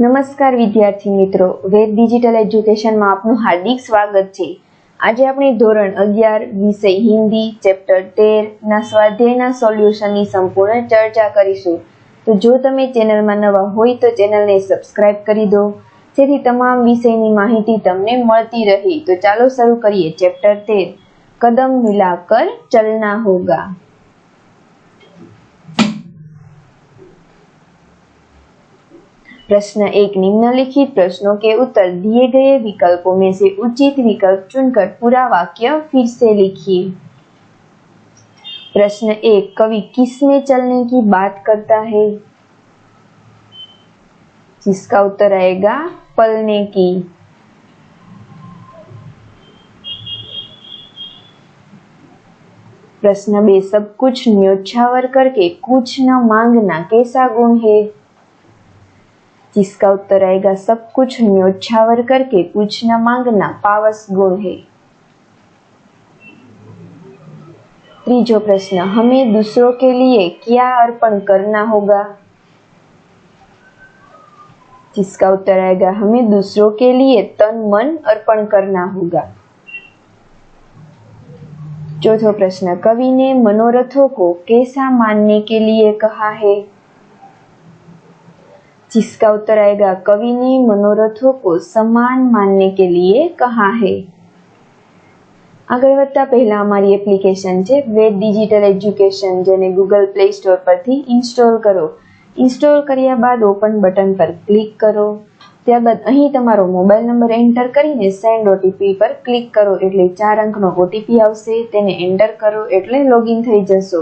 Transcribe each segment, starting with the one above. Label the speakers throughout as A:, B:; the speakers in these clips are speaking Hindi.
A: નમસ્કાર વિદ્યાર્થી મિત્રો. વેદ ડિજિટલ એજ્યુકેશનમાં આપનું હાર્દિક સ્વાગત છે. આજે આપણે ધોરણ અગિયાર, વિષય હિન્દી, ચેપ્ટર તેર ના સ્વાધ્યાયના સોલ્યુશનની સંપૂર્ણ ચર્ચા કરીશું. તો જો તમે ચેનલમાં નવા હોય તો ચેનલને સબસ્ક્રાઇબ કરી દો. જેથી તમામ વિષયની માહિતી તમને મળતી રહે. તો ચાલો શરૂ કરીએ ચેપ્ટર તેર. કદમ મિલાકર ચલના હોગા. प्रश्न एक निम्नलिखित प्रश्नों के उत्तर दिए गए विकल्पों में से उचित विकल्प चुनकर पूरा वाक्य फिर से लिखिए। प्रश्न एक, कवि किसमें चलने की बात करता है? जिसका उत्तर आएगा, पलने की। प्रश्न बे, सब कुछ न्योछावर करके कुछ न मांगना कैसा गुण है? जिसका उत्तर आएगा, सब कुछ न्योछावर करके कुछ न मांगना पावस गुण है। त्रीजो प्रश्न, हमें दूसरों के लिए क्या अर्पण करना होगा? जिसका उत्तर आएगा, हमें दूसरों के लिए तन मन अर्पण करना होगा। चौथो प्रश्न, कवि ने मनोरथों को कैसा मानने के लिए कहा है? जिसका उत्तर आएगा कवि ने मनोरथों को समान मानने के लिए कहा है આગળ વધતા પહેલા અમારી એપ્લિકેશન છે વેદ ડિજિટલ એજ્યુકેશન જેને ગૂગલ પ્લે સ્ટોર પરથી ઇન્સ્ટોલ કરો ઇન્સ્ટોલ કર્યા બાદ ઓપન બટન પર ક્લિક કરો ત્યારબાદ અહીં તમારો મોબાઈલ નંબર એન્ટર કરીને સેન્ડ ઓટીપી પર ક્લિક કરો એટલે ચાર અંકનો ઓટીપી આવશે તેને એન્ટર કરો એટલે લોગિન થઈ જશો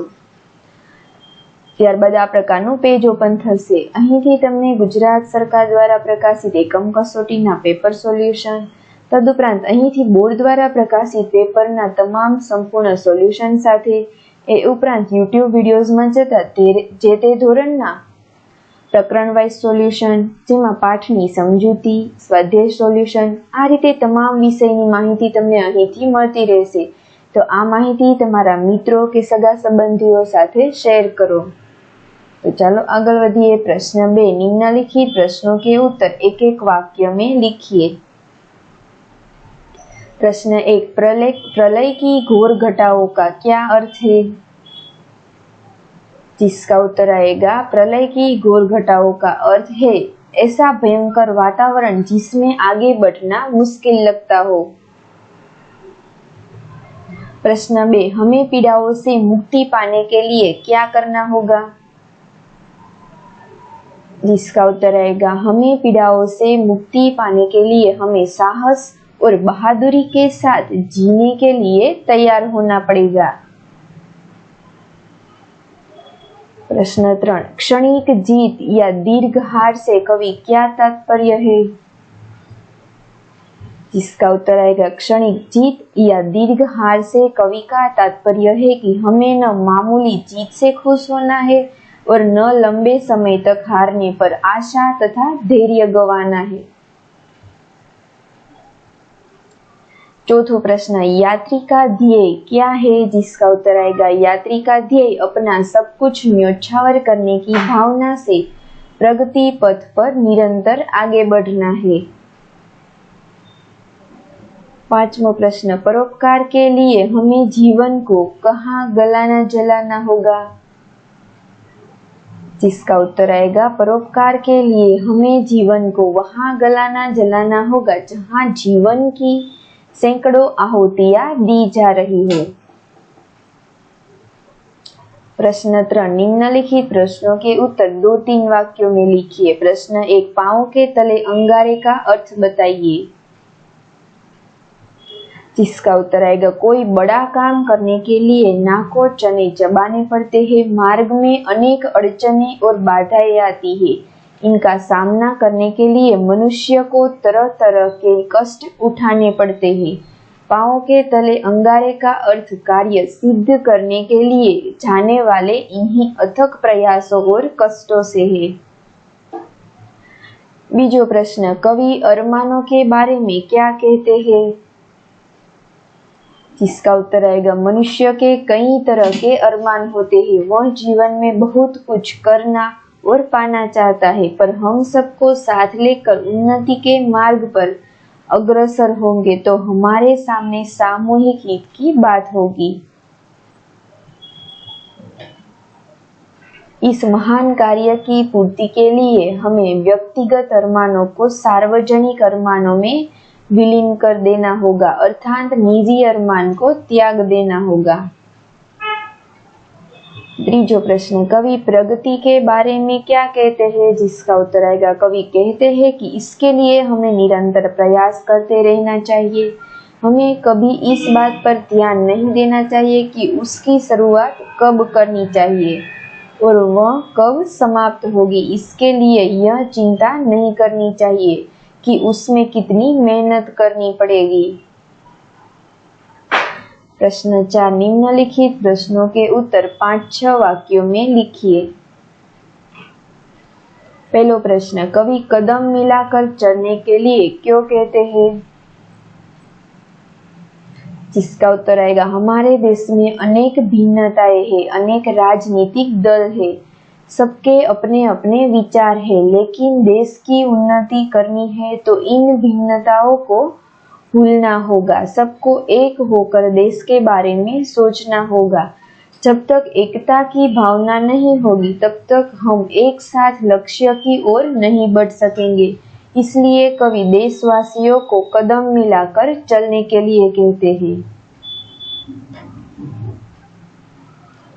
A: ત્યારબાદ આ પ્રકારનું પેજ ઓપન થશે. અહીંથી તમને ગુજરાત સરકાર દ્વારા પ્રકાશિત એકમ કસોટીના પેપર સોલ્યુશન તદુપરાંત અહીંથી બોર્ડ દ્વારા પ્રકાશિત પેપરના તમામ સંપૂર્ણ સોલ્યુશન સાથે, એ ઉપરાંત યુટ્યુબ વિડીયોઝમાં જતા જે તે ધોરણના પ્રકરણ વાઇઝ સોલ્યુશન જેમાં પાઠની સમજૂતી, સ્વાધ્યાય સોલ્યુશન આ રીતે તમામ વિષયની માહિતી તમને અહીંથી મળતી રહેશે. તો આ માહિતી તમારા મિત્રો કે સગા સંબંધીઓ સાથે શેર કરો. तो चलो आगे बढ़िए प्रश्न बे निम्नलिखित प्रश्नों के उत्तर एक एक वाक्य में लिखिए। प्रश्न एक, प्रलय प्रलय की घोर घटाओं का क्या अर्थ है? जिसका उत्तर आएगा, प्रलय की घोर घटाओं का अर्थ है, ऐसा भयंकर वातावरण जिसमें आगे बढ़ना मुश्किल लगता हो। प्रश्न बे, हमें पीड़ाओं से मुक्ति पाने के लिए क्या करना होगा? जिसका उत्तर आएगा हमें पीड़ाओं से मुक्ति पाने के लिए हमें साहस और बहादुरी के साथ जीने के लिए तैयार होना पड़ेगा। प्रश्न त्रण, क्षणिक जीत या दीर्घ हार से कवि क्या तात्पर्य है? जिसका उत्तर आएगा क्षणिक जीत या दीर्घ हार से कवि का तात्पर्य है कि हमें न मामूली जीत से खुश होना है और न लंबे समय तक हारने पर आशा तथा धैर्य गवाना है। चौथो प्रश्न यात्री का ध्येय क्या है? जिसका उत्तर आएगा यात्री का ध्येय अपना सब कुछ न्योछावर करने की भावना से प्रगति पथ पर निरंतर आगे बढ़ना है। पांचवा प्रश्न, परोपकार के लिए हमें जीवन को कहाँ गलाना जलाना होगा? जिसका उत्तर आएगा, परोपकार के लिए हमें जीवन को वहाँ गलाना जलाना होगा जहाँ जीवन की सैकड़ों आहुतियाँ दी जा रही हो। प्रश्न त्रण निम्नलिखित प्रश्नों के उत्तर दो तीन वाक्यों में लिखिए। प्रश्न एक पाओ के तले अंगारे का अर्थ बताइए। जिसका उत्तर आएगा कोई बड़ा काम करने के लिए नाको चने चबाने पड़ते हैं। मार्ग में अनेक अड़चने और बाधाएँ आती है। इनका सामना करने के लिए मनुष्य को तरह तरह के कष्ट उठाने पड़ते हैं। पाओ के तले अंगारे का अर्थ कार्य सिद्ध करने के लिए जाने वाले इन्हीं अथक प्रयासों और कष्टों से है। बीजो प्रश्न, कवि अरमानों के बारे में क्या कहते हैं? जिसका उत्तर आएगा? मनुष्य के कई तरह के अरमान होते हैं। वह जीवन में बहुत कुछ करना और पाना चाहता है, पर हम सबको साथ लेकर उन्नति के मार्ग पर अग्रसर होंगे तो हमारे सामने सामूहिक हित की बात होगी। इस महान कार्य की पूर्ति के लिए हमें व्यक्तिगत अरमानों को सार्वजनिक अरमानों में विलीन कर देना होगा, अर्थात निजी अरमान को त्याग देना होगा। त्रीजो प्रश्न, कवि प्रगति के बारे में क्या कहते हैं? जिसका उत्तर आएगा, कवि कहते हैं कि इसके लिए हमें निरंतर प्रयास करते रहना चाहिए। हमें कभी इस बात पर ध्यान नहीं देना चाहिए कि उसकी शुरुआत कब करनी चाहिए, और वह कब समाप्त होगी। इसके लिए यह चिंता नहीं करनी चाहिए। कि उसमें कितनी मेहनत करनी पड़ेगी? प्रश्न चार, निम्नलिखित प्रश्नों के उत्तर पाँच, छह वाक्यों में लिखिए। पहलो प्रश्न कवि कदम मिलाकर चलने के लिए क्यों कहते हैं? जिसका उत्तर आएगा, हमारे देश में अनेक भिन्नताएँ हैं, अनेक राजनीतिक दल है। सबके अपने अपने विचार है, लेकिन देश की उन्नति करनी है तो इन भिन्नताओं को भूलना होगा। सबको एक होकर देश के बारे में सोचना होगा। जब तक एकता की भावना नहीं होगी, तब तक हम एक साथ लक्ष्य की ओर नहीं बढ़ सकेंगे। इसलिए कवि देशवासियों को कदम मिलाकर चलने के लिए कहते हैं।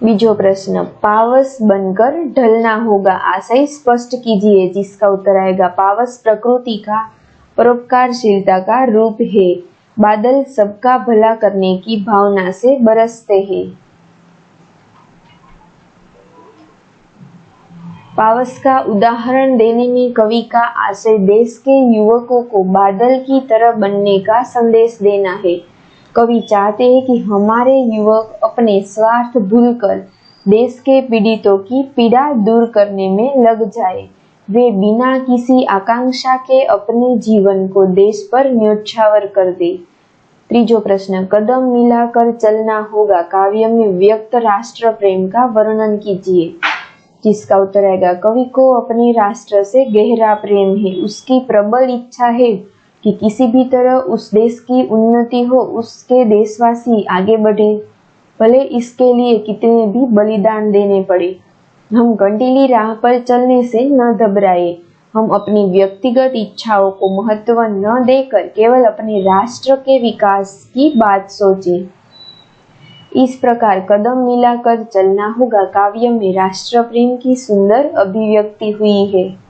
A: बीजो प्रश्न पावस बनकर ढलना होगा आशय स्पष्ट कीजिए जिसका उत्तर आएगा पावस प्रकृति का परोपकारशीलता का रूप है बादल सबका भला करने की भावना से बरसते हैं पावस का उदाहरण देने में कवि का आशय देश के युवकों को बादल की तरह बनने का संदेश देना है कवि चाहते हैं कि हमारे युवक अपने स्वार्थ भूलकर देश के पीड़ितों की पीड़ा दूर करने में लग जाए। वे बिना किसी आकांक्षा के अपने जीवन को देश पर न्योछावर कर दे। त्रीजो प्रश्न, कदम मिलाकर चलना होगा। काव्य में व्यक्त राष्ट्र प्रेम का वर्णन कीजिए। जिसका उत्तर आएगा, कवि को अपने राष्ट्र से गहरा प्रेम है, उसकी प्रबल इच्छा है। कि किसी भी तरह उस देश की उन्नति हो, उसके देशवासी आगे बढ़े। भले इसके लिए कितने भी बलिदान देने पड़े। हम कंटीली राह पर चलने से न घबराए। हम अपनी व्यक्तिगत इच्छाओं को महत्व न देकर केवल अपने राष्ट्र के विकास की बात सोचें। इस प्रकार कदम मिलाकर चलना होगा। काव्य में राष्ट्र प्रेम की सुंदर अभिव्यक्ति हुई है।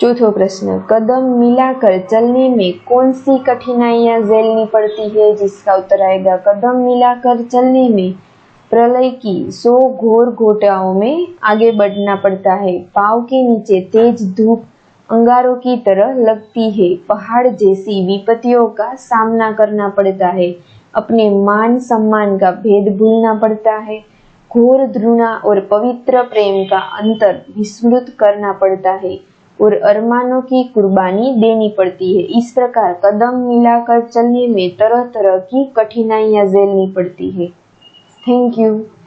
A: चौथो प्रश्न कदम मिलाकर चलने में कौन सी कठिनाइयाँ झेलनी पड़ती है जिसका उत्तर आएगा कदम मिलाकर चलने में प्रलय की सो घोर घोटाओं में आगे बढ़ना पड़ता है पाव के नीचे तेज धूप अंगारों की तरह लगती है पहाड़ जैसी विपत्तियों का सामना करना पड़ता है अपने मान सम्मान का भेद भूलना पड़ता है घोर ध्रुणा और पवित्र प्रेम का अंतर विस्मृत करना पड़ता है और अरमानों की कुर्बानी देनी पड़ती है इस प्रकार कदम मिलाकर चलने में तरह तरह की कठिनाइयाँ झेलनी पड़ती है थैंक you.